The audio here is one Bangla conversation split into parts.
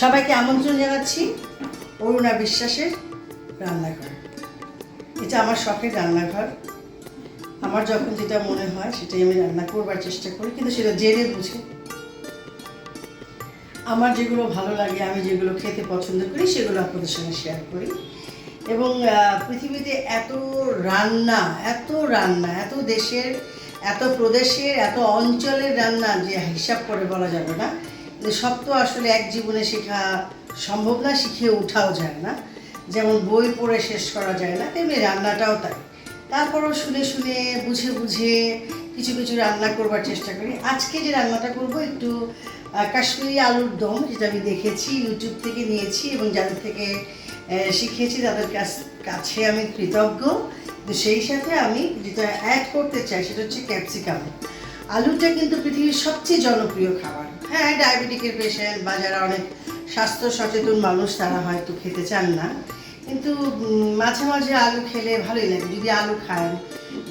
সবাইকে আমন্ত্রণ জানাচ্ছি অরুণা বিশ্বাসের রান্নাঘর। এটা আমার শখের রান্নাঘর। আমার যখন যেটা মনে হয় সেটাই আমি রান্না করবার চেষ্টা করি, কিন্তু সেটা জেনে বুঝে। আমার যেগুলো ভালো লাগে, আমি যেগুলো খেতে পছন্দ করি, সেগুলো আপনাদের সঙ্গে শেয়ার করি। এবং পৃথিবীতে এত রান্না এত রান্না, এত দেশের, এত প্রদেশের, এত অঞ্চলের রান্না যে হিসাব করে বলা যাবে না কিন্তু সব তো আসলে এক জীবনে শেখা সম্ভব না, শিখে ওঠাও যায় না। যেমন বই পড়ে শেষ করা যায় না, তেমনি রান্নাটাও তাই। তারপরও শুনে শুনে, বুঝে বুঝে কিছু কিছু রান্না করবার চেষ্টা করি। আজকে যে রান্নাটা করব একটু কাশ্মীরি আলুর দম, যেটা আমি দেখেছি ইউটিউব থেকে নিয়েছি এবং যাদের থেকে শিখেছি তাদের কাছ- কাছে আমি কৃতজ্ঞ। তো সেই সাথে আমি যেটা অ্যাড করতে চাই সেটা হচ্ছে ক্যাপসিকাম আলুটা কিন্তু পৃথিবীর সবচেয়ে জনপ্রিয় খাবার। হ্যাঁ ডায়াবেটিকের পেশেন্ট বা যারা অনেক স্বাস্থ্য সচেতন মানুষ, তারা হয়তো খেতে চান না। কিন্তু মাঝে মাঝে আলু খেলে ভালোই লাগে। যদি আলু খান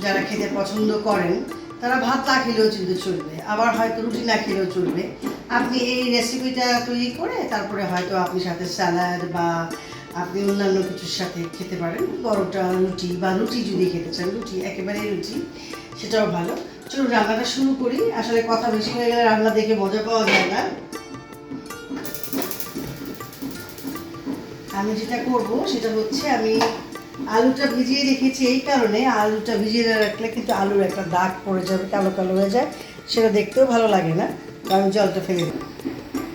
যারা খেতে পছন্দ করেন, তারা ভাত না খেলেও কিন্তু চলবে। আবার হয়তো রুটি না খেলেও চলবে। আপনি এই রেসিপিটা তৈরি করে তারপরে হয়তো আপনি সাথে স্যালাড বা আপনি অন্যান্য কিছুর সাথে খেতে পারেন। পরোটা, রুটি বা রুটি যদি খেতে চান, রুটি একেবারে রুটি, সেটাও ভালো। চলুন, রান্নাটা শুরু করি। আসলে কথা বেশি হয়ে গেলে রান্না দেখে মজা পাওয়া যায় না। আমি যেটা করব, সেটা হচ্ছে আমি আলুটা ভিজিয়ে রেখেছি এই কারণে আলুটা ভিজিয়ে না রাখলে কিন্তু আলুর একটা দাগ পড়ে যাবে, কালো কালো হয়ে যায়। সেটা দেখতেও ভালো লাগে না আমি জলটা ফেলে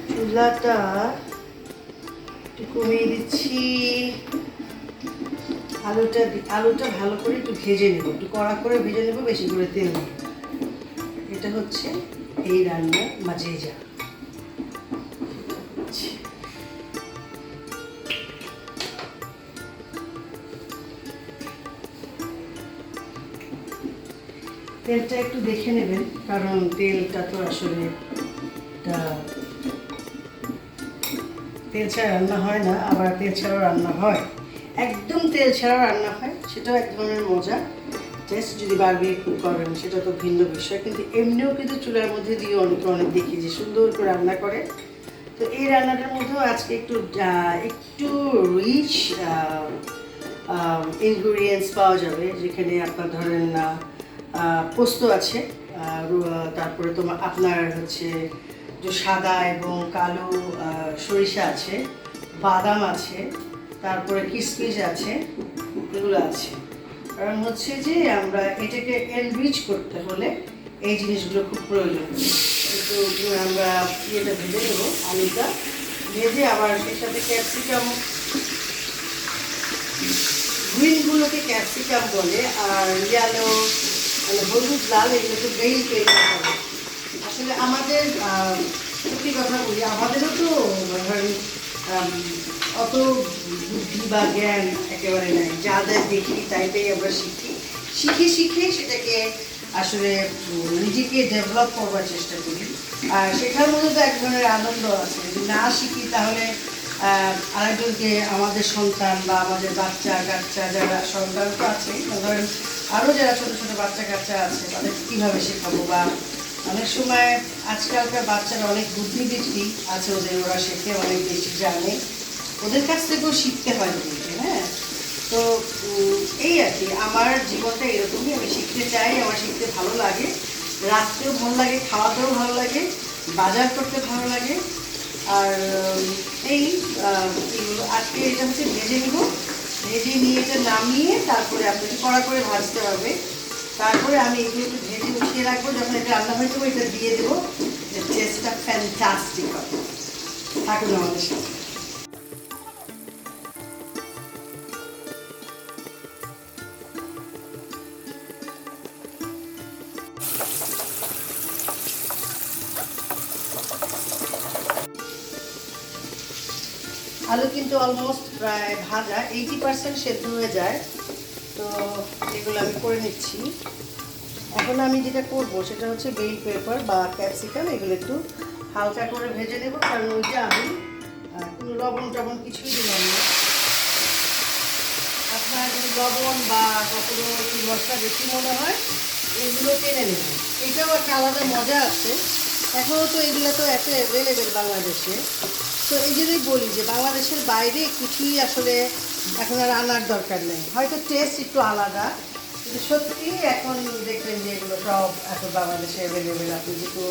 চুলাটা কমিয়ে দিচ্ছি। আলুটা আলুটা ভালো করে একটু ভেজে নেব। একটু কড়া করে ভেজে নেব, বেশি করে তেল এটা হচ্ছে এই রান্নার মাঝে যা। তেলটা একটু দেখে নেবেন, কারণ তেলটা তো আসলে তেল ছাড়া রান্না হয় না, আবার তেল ছাড়াও রান্না হয়। একদম তেল ছাড়াও রান্না হয়, সেটাও এক ধরনের মজা। টেস্ট যদি বারবিয়ে করেন, সেটা তো ভিন্ন বিষয়, কিন্তু এমনিও কিন্তু চুলার মধ্যে দিয়ে অনেকে অনেক দেখি যে সুন্দর করে রান্না করে। তো এই রান্নাটার মধ্যেও আজকে একটু একটু রিচ ইনগ্রিডিয়েন্টস পাওয়া যাবে, যেখানে আপনার ধরেন পোস্ত আছে তারপরে তোমার আপনার হচ্ছে যে সাদা এবং কালো সরিষা আছে, বাদাম আছে, তারপরে কিসমিস আছে, এগুলো আছে। কারণ হচ্ছে যে আমরা এটাকে এনরিচ করতে হলে এই জিনিসগুলো খুব প্রয়োজন। একটু আমরা ইয়েটা ভেজে নেব, আলুটা। ভেজে আবার সেই সাথে ক্যাপসিকাম গ্রিনগুলোকে ক্যাপসিকাম বলে, আর ইয়েলো মানে হলুদ, লাল, এগুলোকে পেপার বলে। আসলে আমাদের সত্যি কথা বলি, আমাদেরও তো ধরেন অত বুদ্ধি বা জ্ঞান একেবারে নাই। যা দেখি তাইটাই আমরা শিখি। শিখে শিখে সেটাকে আসলে নিজেকে ডেভেলপ করবার চেষ্টা করি। আর শেখার মধ্যে তো এক ধরনের আনন্দ আছে। যদি না শিখি তাহলে আরেকজনকে আমাদের সন্তান বা আমাদের বাচ্চা, কাচ্চা যারা, সন্তান তো আছে ধরেন আরও যারা ছোটো ছোটো বাচ্চা, কাচ্চা আছে, তাদেরকে কীভাবে শেখাবো বা অনেক সময় আজকালকার বাচ্চারা অনেক বুদ্ধিবৃত্তি আছে ওদের, ওরা শেখে, অনেক বেশি জানে। ওদের কাছ থেকেও শিখতে হয় হ্যাঁ? তো এই আর কি, আমার জীবনটা এরকমই, আমি শিখতে চাই, আমার শিখতে ভালো লাগে। রাখতেও ভালো লাগে, খাওয়াতেও ভালো লাগে, বাজার করতে ভালো লাগে। আর এই আজকে এটা হচ্ছে ভেজে নিব। ভেজে নিয়ে এটা নামিয়ে তারপরে আপনাকে কড়া করে ভাজতে হবে। তারপরে আমি একটু ভেজে উঠিয়ে রাখব, যখন এটা রান্না হয়ে যাব এটা দিয়ে দেবো। টেস্টটা ফ্যান্টাস্টিক হবে। থাকুন আমাদের সাথে। আলু কিন্তু অলমোস্ট প্রায় ভাজা এইটি পার্সেন্ট সেদ্ধ হয়ে যায়। তো এগুলো আমি করে নিচ্ছি। এখন আমি যেটা করব সেটা হচ্ছে বেল পেপার বা ক্যাপসিকাম এগুলো একটু হালকা করে ভেজে নেব কারণ ওইটা আমি আহ, কোনো লবণ টবণ কিছুই দিলাম না। আপনার যদি লবণ বা কখনো মশলা বেশি মনে হয় এগুলো টেনে নেবেন। এটাও একটা আলাদা মজা আছে। এখনও তো এগুলো তো এত অ্যাভেলেবেল বাংলাদেশে। তো এই জন্যই বলি যে বাংলাদেশের বাইরে কিছুই আসলে এখন আর আনার দরকার নেই। হয়তো টেস্ট একটু আলাদা, কিন্তু সত্যি এখন দেখবেন যে এগুলো সব এখন বাংলাদেশে অ্যাভেলেবেল আপনি যেহেতু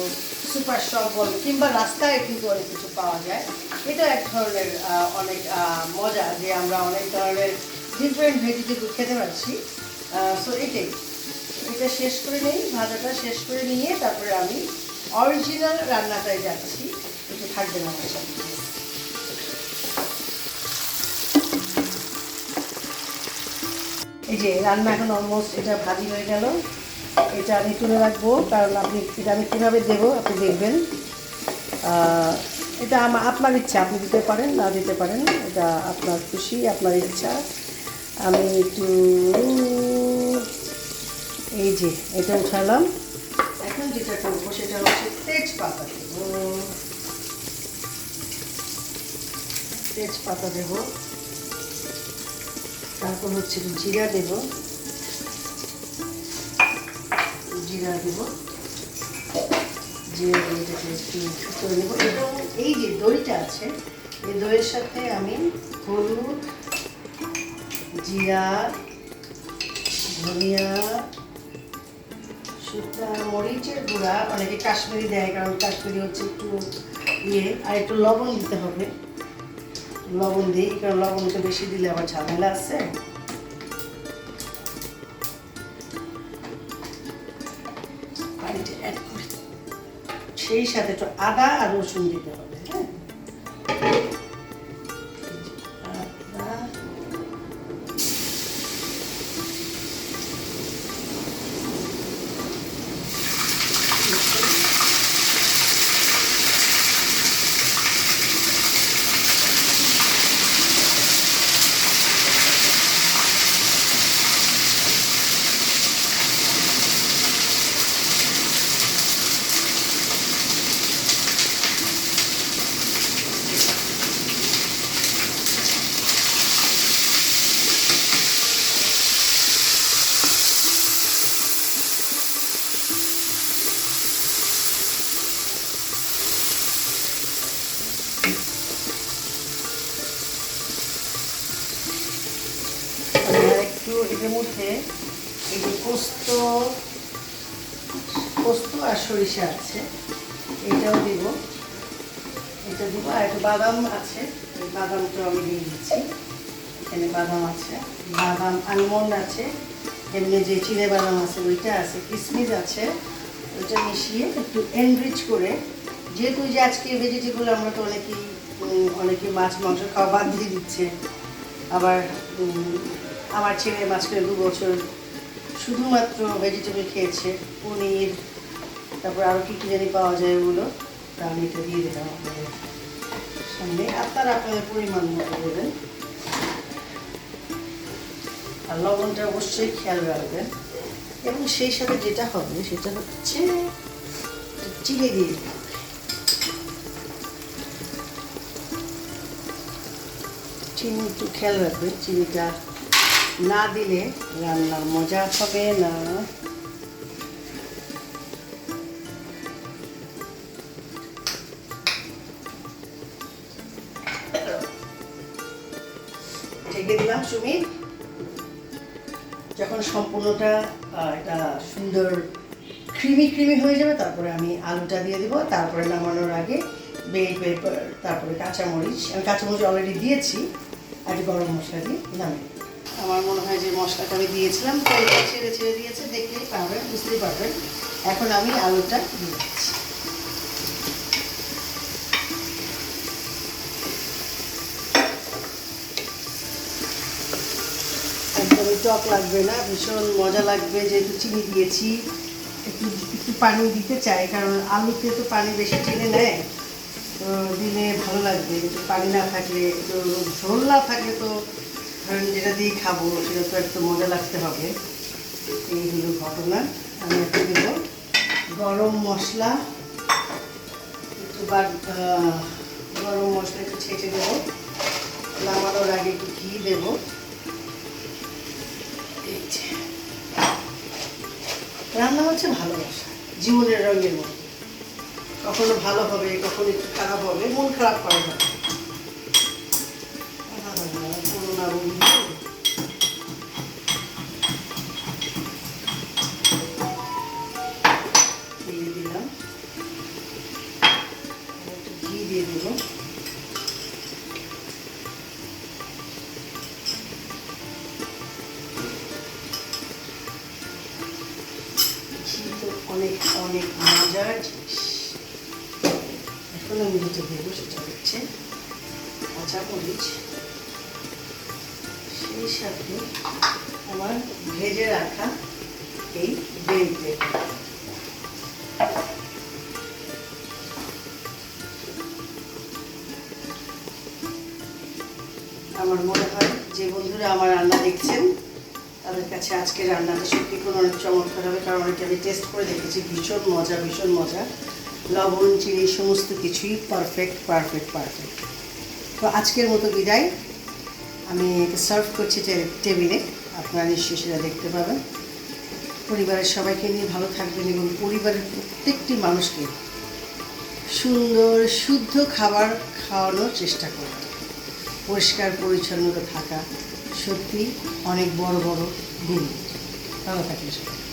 সুপার শপ বলেন, কিংবা রাস্তায় কিন্তু অনেক কিছু পাওয়া যায়। এটা এক ধরনের অনেক মজা যে আমরা অনেক ধরনের ডিফারেন্ট ভেজিটেবল খেতে পারছি। সো এটাই। এটা শেষ করে নেই, ভাজাটা শেষ করে নিয়ে তারপরে আমি অরিজিনাল রান্নাটায় যাচ্ছি। একটু থাকবেন আমার সাথে। এই যে রান্না এখন অলমোস্ট এটা ভাজি হয়ে গেল। এটা আমি তুলে রাখব, কারণ আপনি এটা আমি কীভাবে দেবো আপনি দেখবেন। এটা আমার আপনার ইচ্ছা, আপনি দিতে পারেন, না দিতে পারেন, এটা আপনার খুশি, আপনার ইচ্ছা। আমি একটু এই যে, এটা উঠালাম। এখন যেটা করব সেটা হচ্ছে তেজপাতা দেবো। তেজপাতা দেবো। তারপর হচ্ছে জিরা দেব। জিরা দেব। জিরা দিয়ে এটাকে একটু করে নেব। এবং এই যে দইটা আছে, এই দইয়ের সাথে আমি হলুদ, জিরা, ধনিয়া, শুকনা মরিচের গুঁড়া অনেকে কাশ্মীরি দেয়, কারণ কাশ্মীরি হচ্ছে একটু ইয়ে আর একটু লবণ দিতে হবে। লবণ দিই, কারণ লবণ তো বেশি দিলে আবার ঝামেলা আছে। সেই সাথে একটু আদা আর রসুন দিতে হবে হ্যাঁ একটু মধ্যে এই পোস্ত পোস্ত আর সরিষা আছে এটাও দিব। এটা দিব আর একটু বাদাম আছে এই বাদামটাও আমি দিয়ে দিচ্ছি। এখানে বাদাম আছে বাদাম আলমন্ড আছে এমনি যে চিনে বাদাম আছে ওইটা আছে কিসমিস আছে ওইটা মিশিয়ে একটু এনরিচ করে যেহেতু যে আজকে ভেজিটেবল আমরা তো অনেকেই উম, অনেকেই মাছ মাংস খাওয়া বাদ দিয়ে দিচ্ছে আবার আমার ছেলে মাঝখানে দু বছর শুধুমাত্র ভেজিটেবল খেয়েছে, পনির, তারপর আরও কী কী জানি পাওয়া যায় ওগুলো, তা আমি এটা দিয়ে দিলাম আপনাদের সামনে। আপনারা আপনাদের পরিমাণ মতো দেবেন। আর লবণটা অবশ্যই খেয়াল রাখবেন। এবং সেই সাথে যেটা হবে, সেটা হচ্ছে চিনি দিয়ে চিনি একটু খেয়াল রাখবেন, চিনিটা না দিলে রান্নার মজা হবে না। ঢেকে দিলাম সুমিত যখন সম্পূর্ণটা এটা সুন্দর ক্রিমি ক্রিমি হয়ে যাবে, তারপরে আমি আলুটা দিয়ে দিব। তারপরে নামানোর আগে বেল, পেপার, তারপরে কাঁচামরিচ। আমি কাঁচামরিচ অলরেডি দিয়েছি, আর গরম মশলা দিয়ে নামিয়ে। আমার মনে হয় যে মশলাটা আমি দিয়েছিলাম তেলটা ছেড়ে ছেড়ে দিয়েছে, দেখলেই পারবেন, বুঝতেই পারবেন। এখন আমি আলুটা দিয়ে দিচ্ছি। টক লাগবে না, ভীষণ মজা লাগবে, যেহেতু চিনি দিয়েছি। একটু একটু পানি দিতে চাই, কারণ আলুতে তো পানি বেশি টেনে নেয়, তো দিলে ভালো লাগবে। পানি না থাকলে, একটু ঝোল না থাকলে তো ধরেন যেটা দিয়ে খাব, সেটা তো একটু মজা লাগতে হবে। এই হলো ঘটনা আমি একটু দেব। গরম মশলা একটু গরম মশলা একটু ছেঁচে দেবো। নামানোর আগে একটু ঘি দেবো। রান্না হচ্ছে ভালোবাসা, জীবনের রঙের মতো। কখনো ভালো হবে, কখনো একটু খারাপ হবে, মন খারাপ করে না। মজার জিনিস। এখন আমি যেটা দেবো সেটা হচ্ছে কাঁচা মরিচ, সেই সাথে আমার ভেজে রাখা এই বেল প্লেট আমার মনে হয় যে বন্ধুরা আমার রান্না দেখছেন তাদের কাছে আজকে রান্নাটা সত্যি কোনো অনেক চমৎকার হবে, কারণ অনেকে আমি টেস্ট করে দেখেছি, ভীষণ মজা ভীষণ মজা। লবণ, চিনি, সমস্ত কিছুই পারফেক্ট পারফেক্ট পারফেক্ট তো আজকের মতো বিদায়। আমি এটা সার্ভ করছি টেবিলে আপনারা নিশ্চয়ই সেটা দেখতে পাবেন। পরিবারের সবাইকে নিয়ে ভালো থাকবেন এবং পরিবারের প্রত্যেকটি মানুষকে সুন্দর, শুদ্ধ খাবার খাওয়ানোর চেষ্টা করবেন পরিষ্কার, পরিচ্ছন্নতা থাকা। সত্যি অনেক বড় বড় গুণ ভালো থাকলে সবাই।